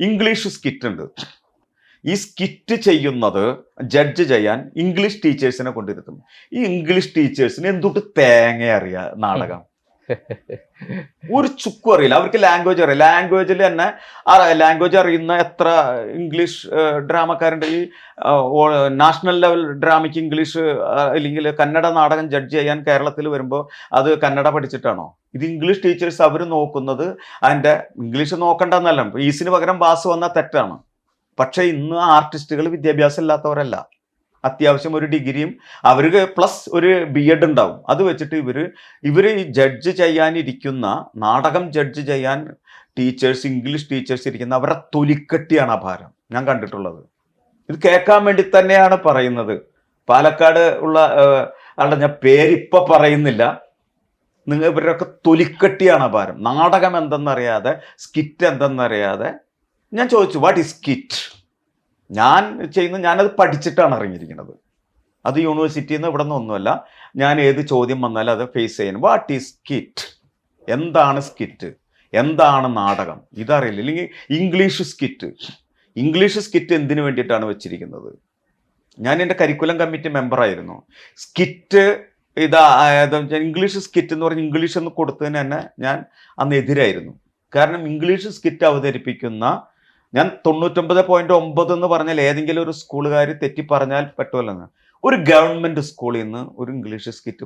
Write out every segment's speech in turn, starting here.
English skit ഉണ്ട്. ഈ skit ചെയ്യുന്നത് ജഡ്ജ് ചെയ്യാൻ ഇംഗ്ലീഷ് ടീച്ചേഴ്സിനെ കൊണ്ടിരുത്തും ഈ ഇംഗ്ലീഷ് ടീച്ചേഴ്സിന് എന്തുകൊണ്ട് തേങ്ങ അറിയാ നാടകം? ഒരു ചുക്കും അറിയില്ല. അവർക്ക് ലാംഗ്വേജ് അറിയാം ലാംഗ്വേജിൽ തന്നെ ലാംഗ്വേജ് അറിയുന്ന എത്ര ഇംഗ്ലീഷ് ഡ്രാമക്കാരുണ്ട് ഈ നാഷണൽ ലെവൽ ഡ്രാമയ്ക്ക് ഇംഗ്ലീഷ് അല്ലെങ്കിൽ കന്നഡ നാടകം ജഡ്ജ് ചെയ്യാൻ കേരളത്തിൽ വരുമ്പോൾ അത് കന്നഡ പഠിച്ചിട്ടാണോ? ഇത് ഇംഗ്ലീഷ് ടീച്ചേഴ്സ് അവർ നോക്കുന്നത് അതിന്റെ ഇംഗ്ലീഷ് നോക്കണ്ടെന്നല്ല. ഈസിന് പകരം ബാസ് വന്നാൽ തെറ്റാണ്. പക്ഷേ ഇന്ന് ആർട്ടിസ്റ്റുകൾ വിദ്യാഭ്യാസം ഇല്ലാത്തവരല്ല. അത്യാവശ്യം ഒരു ഡിഗ്രിയും അവർക്ക് പ്ലസ് ഒരു ബി എഡ് ഉണ്ടാവും. അത് വെച്ചിട്ട് ഇവർ ഇവർ ഈ ജഡ്ജ് ചെയ്യാനിരിക്കുന്ന നാടകം ജഡ്ജ് ചെയ്യാൻ ടീച്ചേഴ്സ് ഇംഗ്ലീഷ് ടീച്ചേഴ്സ് ഇരിക്കുന്ന അവരെ തൊലിക്കെട്ടിയാണ് ആ ഭാരം ഞാൻ കണ്ടിട്ടുള്ളത്. ഇത് കേൾക്കാൻ വേണ്ടി തന്നെയാണ് പറയുന്നത്. പാലക്കാട് ഉള്ള ആളുടെ ഞാൻ പേരിപ്പ പറയുന്നില്ല. നിങ്ങൾ ഇവരൊക്കെ തൊലിക്കെട്ടിയാണ് ആ ഭാരം നാടകം എന്തെന്നറിയാതെ സ്കിറ്റ് എന്തെന്നറിയാതെ. ഞാൻ ചോദിച്ചു വാട്ട് ഈസ് സ്കിറ്റ് ഞാൻ ചെയ്യുന്ന ഞാനത് പഠിച്ചിട്ടാണ് ഇറങ്ങിയിരിക്കുന്നത്. അത് യൂണിവേഴ്സിറ്റിയിൽ നിന്ന് ഇവിടെ നിന്നൊന്നുമല്ല ഞാൻ ഏത് ചോദ്യം വന്നാലും അത് ഫേസ് ചെയ്യണം വാട്ട് ഈസ് സ്കിറ്റ് എന്താണ് സ്കിറ്റ് എന്താണ് നാടകം? ഇതറിയില്ല. അല്ലെങ്കിൽ ഇംഗ്ലീഷ് സ്കിറ്റ് ഇംഗ്ലീഷ് സ്കിറ്റ് എന്തിനു വേണ്ടിയിട്ടാണ് വെച്ചിരിക്കുന്നത്? ഞാൻ എന്റെ കരിക്കുലം കമ്മിറ്റി മെമ്പറായിരുന്നു സ്കിറ്റ് ഇതാ ഇംഗ്ലീഷ് സ്കിറ്റ് എന്ന് പറഞ്ഞ് ഇംഗ്ലീഷ് എന്ന് കൊടുത്തതിന് തന്നെ ഞാൻ അന്ന് എതിരായിരുന്നു. കാരണം ഇംഗ്ലീഷ് സ്കിറ്റ് അവതരിപ്പിക്കുന്ന ഞാൻ തൊണ്ണൂറ്റൊമ്പത് പോയിന്റ് ഒമ്പത് എന്ന് പറഞ്ഞാൽ ഏതെങ്കിലും ഒരു സ്കൂളുകാർ തെറ്റി പറഞ്ഞാൽ പറ്റുമല്ലോ ഒരു ഗവൺമെന്റ് സ്കൂളിൽ നിന്ന് ഒരു ഇംഗ്ലീഷ് സ്കിറ്റ്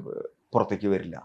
പുറത്തേക്ക് വരില്ല.